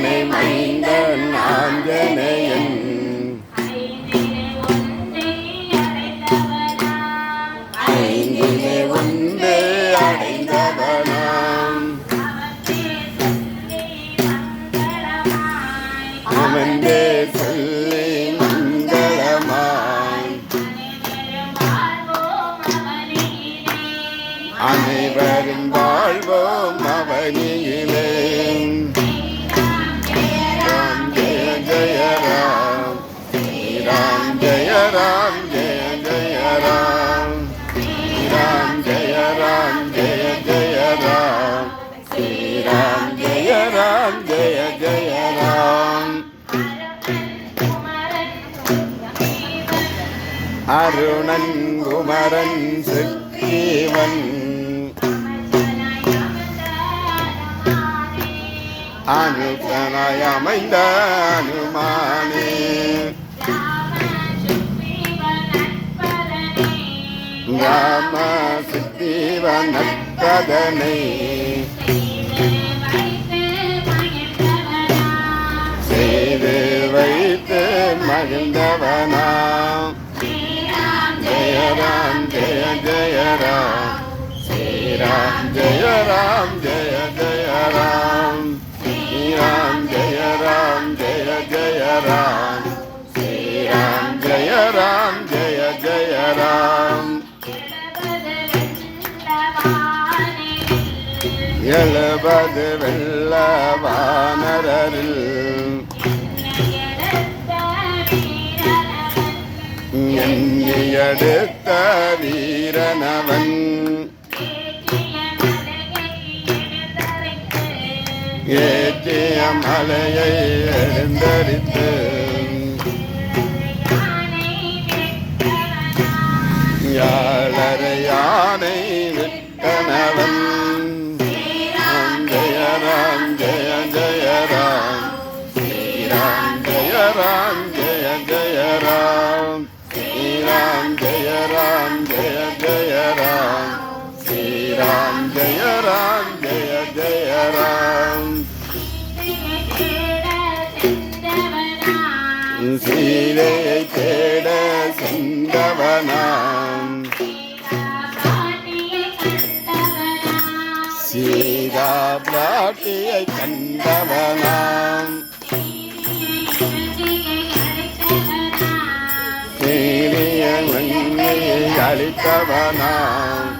மனை மைந்தன் ஆஞ்சநேயன் ஐந்திலே ஒன்று அடைந்தவனாம். அமர்ந்தே சொல்லி மங்களமாய். அனைவரும் வாழ்வோம் அவனியிலே அருணன் குமரன் சுக்ரீவன் அனுத்தனாய் அமைந்த அனுமானே. ராம சுக்ரீவன் நட்பதனை செய்து வைத்து மகிழ்ந்தவனா. ராம் ஜெய ஜெய ராம் ஸ்ரீராம் ஜெய ராம் ஜெய ஜெய ராம் ஸ்ரீராம் ஜெய ராம் ஜெய ஜெய ராம் ஸ்ரீராம் ஜெய ராம் ஜெய ஜெய ராம் எழுபது வெள்ள வானரில் எண்ணியெடுத்த வீரனவன் ஏற்றிய மலையை எழுந்தரித்து. யாழரை யானை விட்டனவன். சீதையை தேட சென்றவனாம். சீதா பிராட்டியை கண்டவனாம். சீரிய மண்ணியை அளித்தவனாம்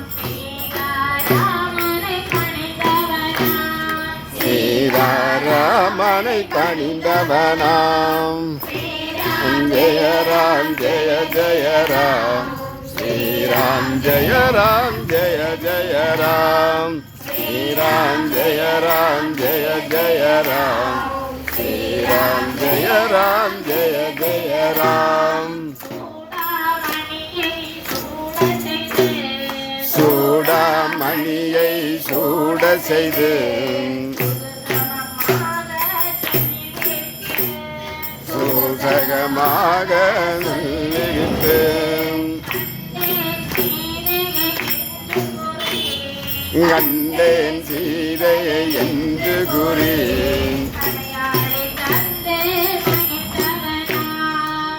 சீதாராமனை பணிந்தவனாம். ஜெய ராம் ஜெய ஜெய ராம் ஸ்ரீராம் ஜெய ராம் ஜெய ஜெய ராம் ஸ்ரீராம் ஜெய ராம் ஜெய ஜெய ராம் ஸ்ரீராம் ஜெய ராம் ஜெய ஜெய ராம் சூடாமணியை சூட செய்து சூசகமாக கண்டேன் சீதையை என்று கூறி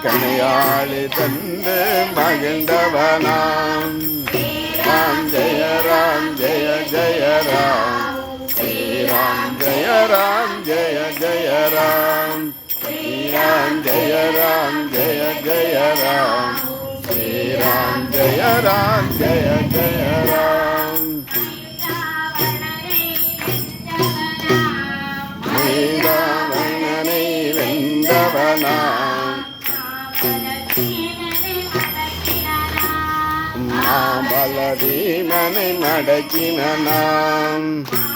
கனையாளி தந்து மகிழ்ந்தவனாம். ராம் ஜெய ராம் ஜெய ஜெய ராம். ஸ்ரீராம் ஜெய ராம் ஜெய ஜெய ராம். ஸ்ரீராம் ஜெய ராம் ஜெய ஜெய ராம் ஸ்ரீராம் ஜெய ராம் ஜெய ஜெய ராம் ஸ்ரீராமனை வென்றவனாம் மாபலதீமனை மடக்கினாம் வானுதி ராமாம்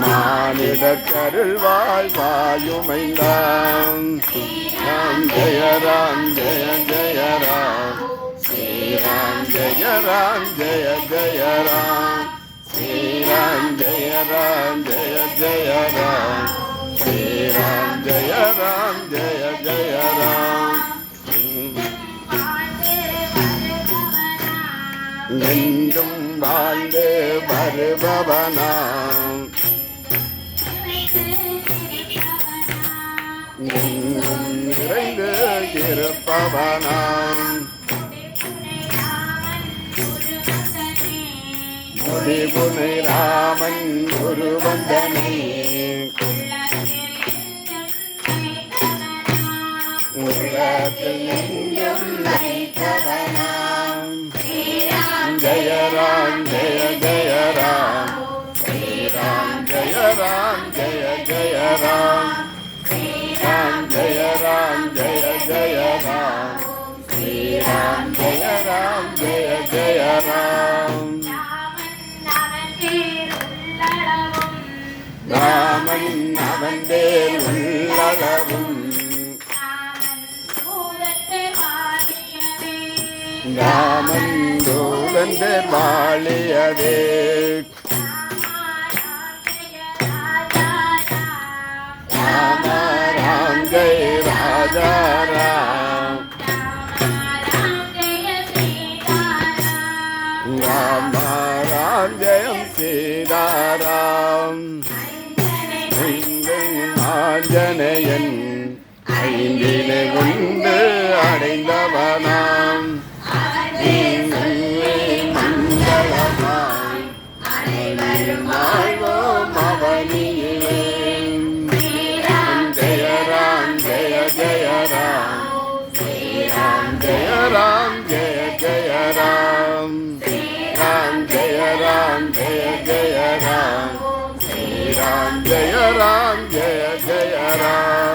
மானிட கருள்வாய் வாயுமைந்தான் ஜெய ராம் ஜெய ஜெய ராம் ஸ்ரீராம் ஜெய ராம் ஜெய ஜெய ராம் ஸ்ரீராம் ஜெய ராம் ஜெய ஜெய ராம் ஸ்ரீராம் ஜெய ராம் ஜெய ஜெய ராம் என்றும் வாழ்ந்து வருபவனாம். எங்கும் நிறைந்து இருப்பவனாம். முடிவுனை ராமன் குருவந்தனை உள்ளத்தில் எங்கும் வைத்தவனாம் ஸ்ரீராம் ஜெய ராம் ஜெய ஜெய ராம் ராம் ஜெய ராம் ஜெய ஜெய ராம் ஸ்ரீராம் ஜெய ராம் ஜெய ஜெய ராம் ராமன் அவன் வேல் உள்ளளவும் ராமன் தூதந்து ராம ராம் ஜெயம் சீதாராம் எங்கள் ஆஞ்சநேயன் ஐந்தினை கொண்டு அடைந்தவனாம். மங்களமாய் வாழ்வோம் அவனியிலே ஜெய ராம் ஜெய ஜெய ராம் జయ రామ్ జయ జయ రామ్